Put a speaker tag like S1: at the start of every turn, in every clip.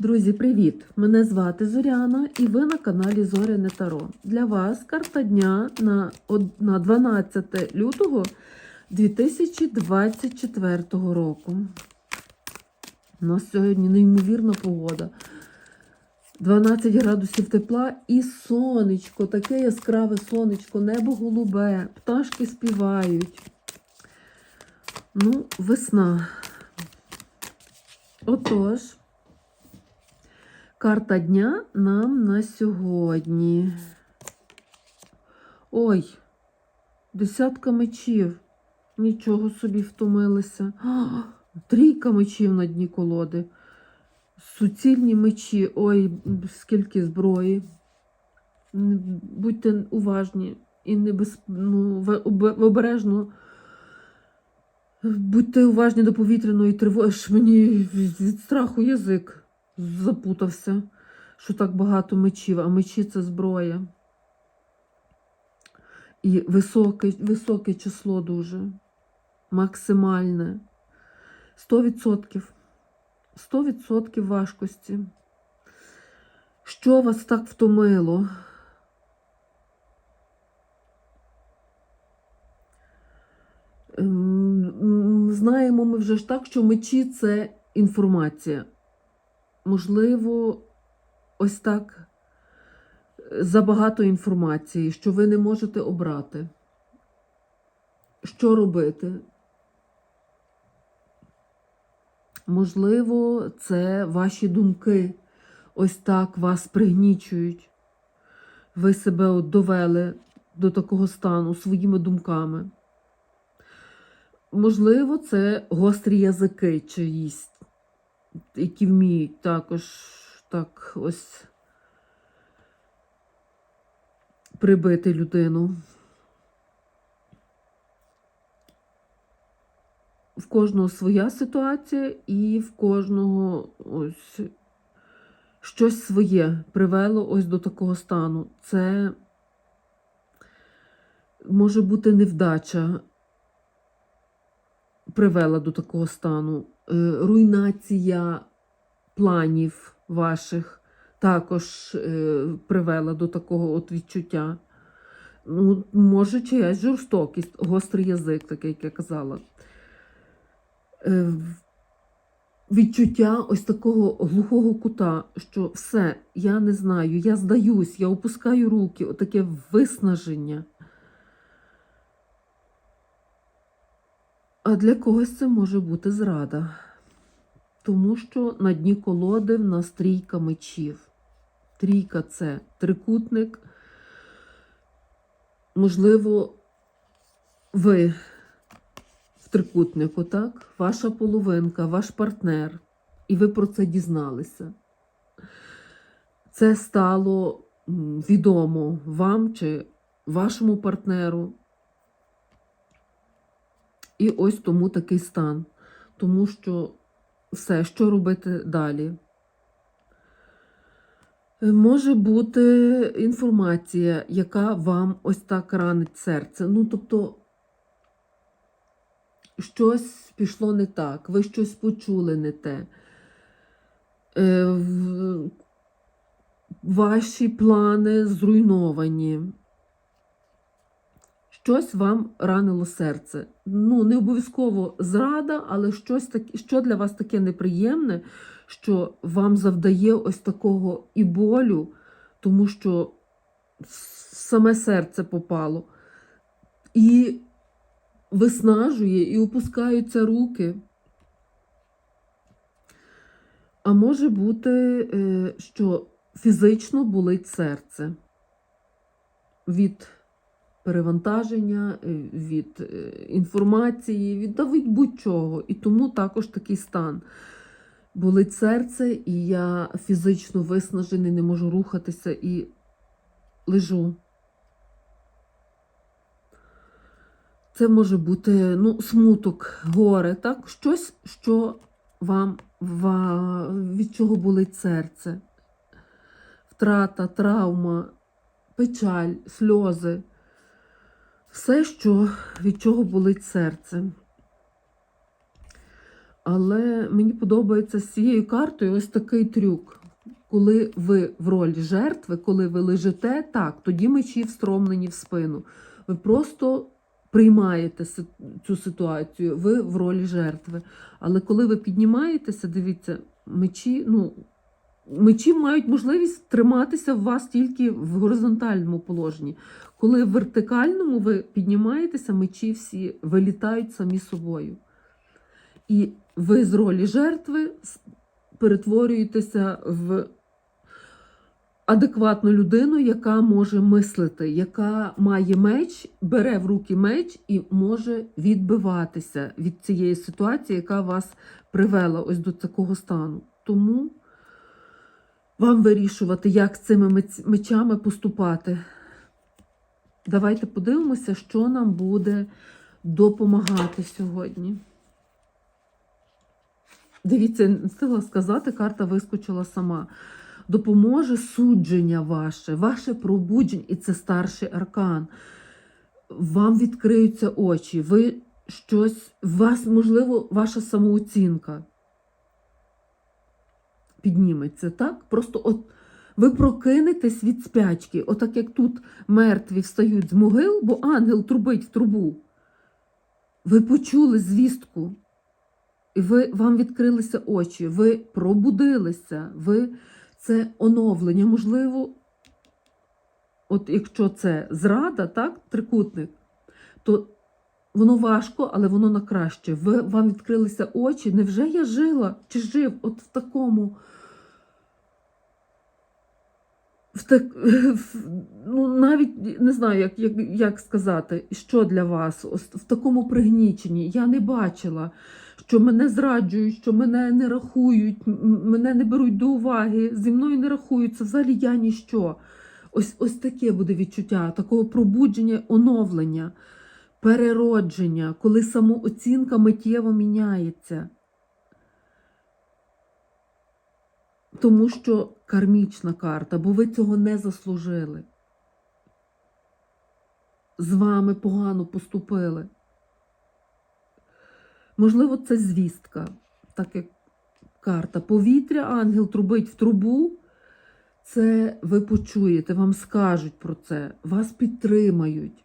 S1: Друзі, привіт! Мене звати Зоряна і ви на каналі Зоряне Таро. Для вас карта дня на, 12 лютого 2024 року. У нас сьогодні неймовірна погода. 12 градусів тепла і сонечко, таке яскраве сонечко, небо голубе, пташки співають. Ну, весна. Отож, карта дня нам на сьогодні. Ой, десятка мечів. Нічого собі втомилися. Трійка мечів на дні колоди. Суцільні мечі. Ой, скільки зброї. Будьте уважні і не без, ну, обережно. Будьте уважні до повітряної тривоги. Мені від страху язик запутався, що так багато мечів, а мечі це зброя. І високе, високе число дуже. Максимальне. 100%. 100% важкості. Що вас так втомило? Ем, Знаємо ми вже ж так, що мечі це інформація. Можливо, ось так забагато інформації, що ви не можете обрати. Що робити? Можливо, це ваші думки ось так вас пригнічують. Ви себе от довели до такого стану своїми думками. Можливо, це гострі язики чиїсь, які вміють також так ось прибити людину. В кожного своя ситуація, і в кожного ось щось своє привело ось до такого стану. Це може бути невдача, привела до такого стану. Е, Руйнація планів ваших також е, привела до такого от відчуття. Ну, може, чиясь жорстокість, гострий язик, такий, як я казала. Е, Відчуття ось такого глухого кута, що все, я не знаю, я здаюсь, я опускаю руки, отаке виснаження. А для когось це може бути зрада, тому що на дні колоди в нас трійка мечів. Трійка це трикутник. Можливо, ви в трикутнику, так? Ваша половинка, ваш партнер, і ви про це дізналися. Це стало відомо вам чи вашому партнеру. І ось тому такий стан. Тому що все, що робити далі. Може бути інформація, яка вам ось так ранить серце. Ну, тобто, щось пішло не так, ви щось почули не те. Е, Ваші плани зруйновані. Щось вам ранило серце. Ну, не обов'язково зрада, але щось таке, що для вас таке неприємне, що вам завдає ось такого і болю, тому що саме серце попало. І виснажує, і опускаються руки. А може бути, е, що фізично болить серце від перевантаження, е, від е, інформації, від будь-чого. І тому також такий стан. Болить серце, і я фізично виснажений, не можу рухатися і лежу. Це може бути ну, смуток, горе, так? щось, що вам від чого болить серце. Втрата, травма, печаль, сльози. Все, що, від чого болить серце. Але мені подобається з цією картою ось такий трюк. Коли ви в ролі жертви, коли ви лежите, так, тоді мечі встромлені в спину. Ви просто приймаєте цю ситуацію, ви в ролі жертви. Але коли ви піднімаєтеся, дивіться, мечі, ну, мечі мають можливість триматися в вас тільки в горизонтальному положенні. Коли в вертикальному ви піднімаєтеся, мечі всі вилітають самі собою. І ви з ролі жертви перетворюєтеся в адекватну людину, яка може мислити, яка має меч, бере в руки меч і може відбиватися від цієї ситуації, яка вас привела ось до такого стану. Тому вам вирішувати, як з цими мечами поступати. Давайте подивимося, що нам буде допомагати сьогодні. Дивіться, не встигла сказати, карта вискочила сама. Допоможе судження ваше, ваше пробудження, і це старший аркан. Вам відкриються очі, ви щось, вас, можливо, ваша самооцінка підніметься, так? Просто от ви прокинетесь від спячки, отак як тут мертві встають з могил, бо ангел трубить в трубу. Ви почули звістку, і ви, вам відкрилися очі, ви пробудилися, ви це оновлення. Можливо, от якщо це зрада, так, трикутник, то воно важко, але воно на краще. Ви, вам відкрилися очі. Невже я жила чи жив от в такому? В так, ну, навіть не знаю, як, як, як сказати, що для вас в такому пригніченні. Я не бачила, що мене зраджують, що мене не рахують, мене не беруть до уваги, зі мною не рахуються. Взагалі я ніщо. Ось, ось таке буде відчуття, такого пробудження, оновлення, переродження, коли самооцінка миттєво міняється. Тому що кармічна карта, бо ви цього не заслужили. З вами погано поступили. Можливо, це звістка, так як карта повітря, ангел трубить в трубу. Це ви почуєте, вам скажуть про це, вас підтримають.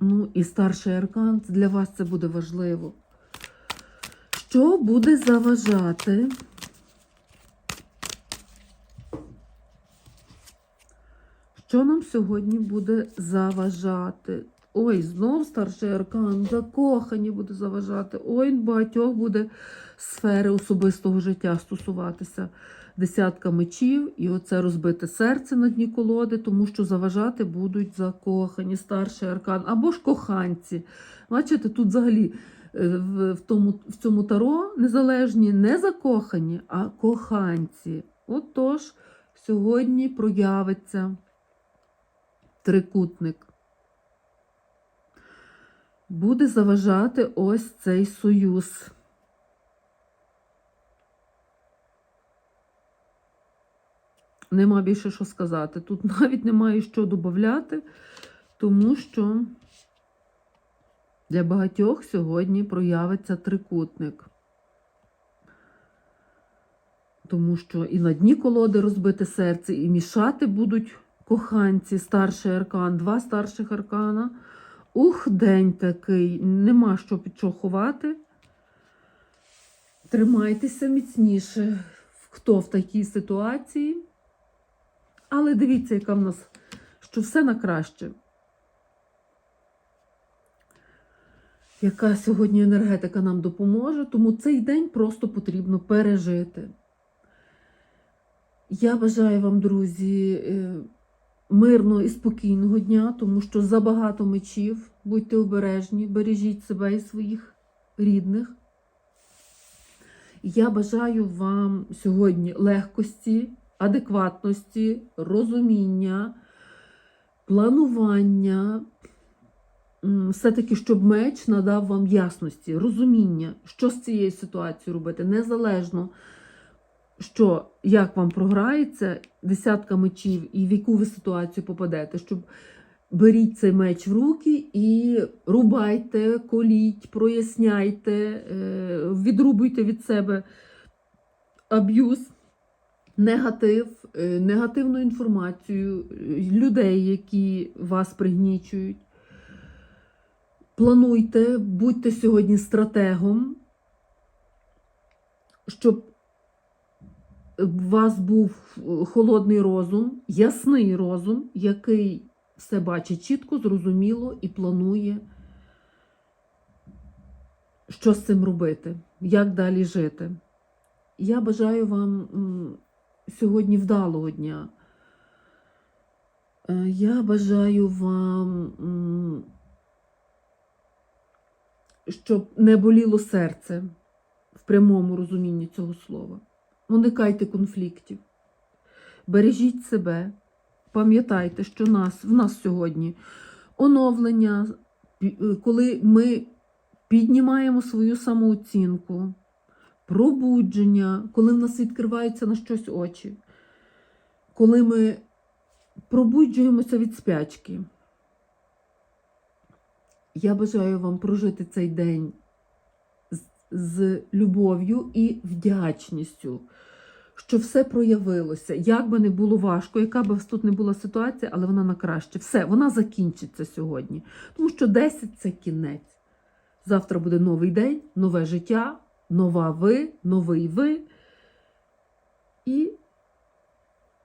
S1: Ну і старший аркан для вас це буде важливо. Що буде заважати? Що нам сьогодні буде заважати? Ой, знов старший аркан, закохані буде заважати. Ой, багатьох буде сфери особистого життя стосуватися. Десятка мечів, і оце розбите серце на дні колоди, тому що заважати будуть закохані, старший аркан або ж коханці. Бачите, тут взагалі е, в, тому, в цьому таро незалежні не закохані, а коханці. Отож, сьогодні проявиться трикутник. Буде заважати ось цей союз. Нема більше що сказати. Тут навіть немає що додати, тому що для багатьох сьогодні проявиться трикутник. Тому що і на дні колоди розбите серце, і мішати будуть коханці, старший аркан, два старших аркана. Ух, день такий, нема що під що ховати. Тримайтеся міцніше, хто в такій ситуації. Але дивіться, яка в нас, що все на краще. Яка сьогодні енергетика нам допоможе, тому цей день просто потрібно пережити. Я бажаю вам, друзі, е, мирного і спокійного дня, тому що забагато мечів. Будьте обережні, бережіть себе і своїх рідних. Я бажаю вам сьогодні легкості, адекватності, розуміння, планування. Все-таки, щоб меч надав вам ясності, розуміння, що з цією ситуацією робити, незалежно, що як вам програється десятка мечів і в яку ви ситуацію попадете, щоб беріть цей меч в руки і рубайте, коліть, проясняйте, е, відрубуйте від себе аб'юз, негатив, е, негативну інформацію, е, людей, які вас пригнічують. Плануйте, будьте сьогодні стратегом, щоб у вас був холодний розум, ясний розум, який все бачить чітко, зрозуміло і планує, що з цим робити, як далі жити. Я бажаю вам сьогодні вдалого дня. Е, Я бажаю вам, щоб не боліло серце в прямому розумінні цього слова. Уникайте конфліктів, бережіть себе, пам'ятайте, що нас, в нас сьогодні оновлення, е, коли ми піднімаємо свою самооцінку, пробудження, коли в нас відкриваються на щось очі, коли ми пробуджуємося від спячки. Я бажаю вам прожити цей день з, любов'ю і вдячністю, що все проявилося. Як би не було важко, яка б тут не була ситуація, але вона на краще. Все, вона закінчиться сьогодні. Тому що 10 це кінець. Завтра буде новий день, нове життя, нова ви, новий ви. І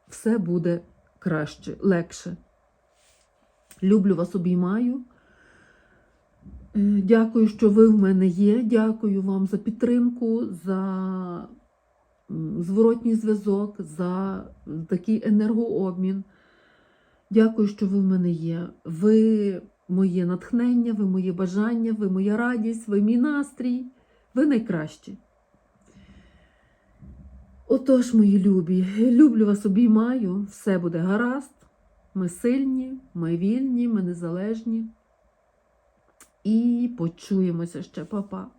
S1: все буде краще, легше. Люблю вас, обіймаю. Е, Дякую, що ви в мене є. Дякую вам за підтримку, за зворотній зв'язок, за такий енергообмін. Дякую, що ви в мене є. Ви моє натхнення, ви моє бажання, ви моя радість, ви мій настрій. Ви найкращі. Отож, мої любі, люблю вас, обіймаю, все буде гаразд. Ми сильні, ми вільні, ми незалежні. І почуємося ще, Па-па.